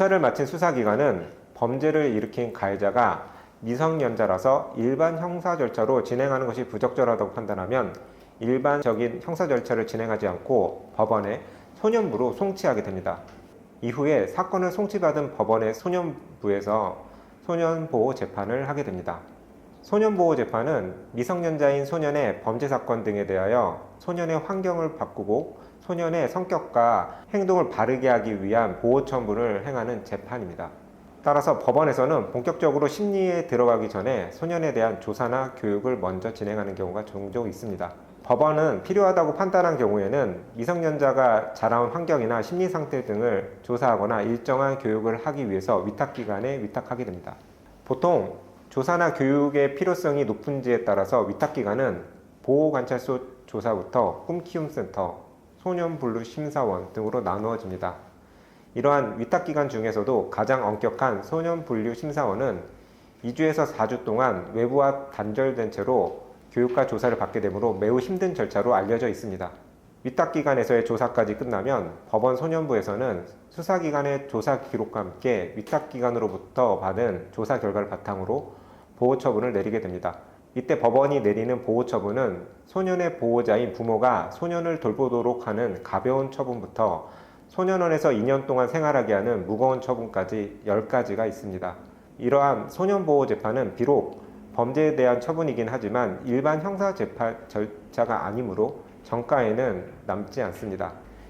수사를 마친 수사기관은 범죄를 일으킨 가해자가 미성년자라서 일반 형사 절차로 진행하는 것이 부적절하다고 판단하면 일반적인 형사 절차를 진행하지 않고 법원에 소년부로 송치하게 됩니다. 이후에 사건을 송치받은 법원의 소년부에서 소년보호 재판을 하게 됩니다. 소년보호 재판은 미성년자인 소년의 범죄 사건 등에 대하여 소년의 환경을 바꾸고 소년의 성격과 행동을 바르게 하기 위한 보호 처분을 행하는 재판입니다. 따라서 법원에서는 본격적으로 심리에 들어가기 전에 소년에 대한 조사나 교육을 먼저 진행하는 경우가 종종 있습니다. 법원은 필요하다고 판단한 경우에는 미성년자가 자라온 환경이나 심리 상태 등을 조사하거나 일정한 교육을 하기 위해서 위탁기관에 위탁하게 됩니다. 보통 조사나 교육의 필요성이 높은지에 따라서 위탁기관은 보호관찰소 조사부터 꿈키움센터, 소년분류 심사원 등으로 나누어집니다. 이러한 위탁기관 중에서도 가장 엄격한 소년분류 심사원은 2주에서 4주 동안 외부와 단절된 채로 교육과 조사를 받게 되므로 매우 힘든 절차로 알려져 있습니다. 위탁기관에서의 조사까지 끝나면 법원 소년부에서는 수사기관의 조사 기록과 함께 위탁기관으로부터 받은 조사 결과를 바탕으로 보호 처분을 내리게 됩니다. 이때 법원이 내리는 보호 처분은 소년의 보호자인 부모가 소년을 돌보도록 하는 가벼운 처분부터 소년원에서 2년 동안 생활하게 하는 무거운 처분까지 10가지가 있습니다. 이러한 소년보호 재판은 비록 범죄에 대한 처분이긴 하지만 일반 형사 재판 절차가 아니므로 정가에는 남지 않습니다.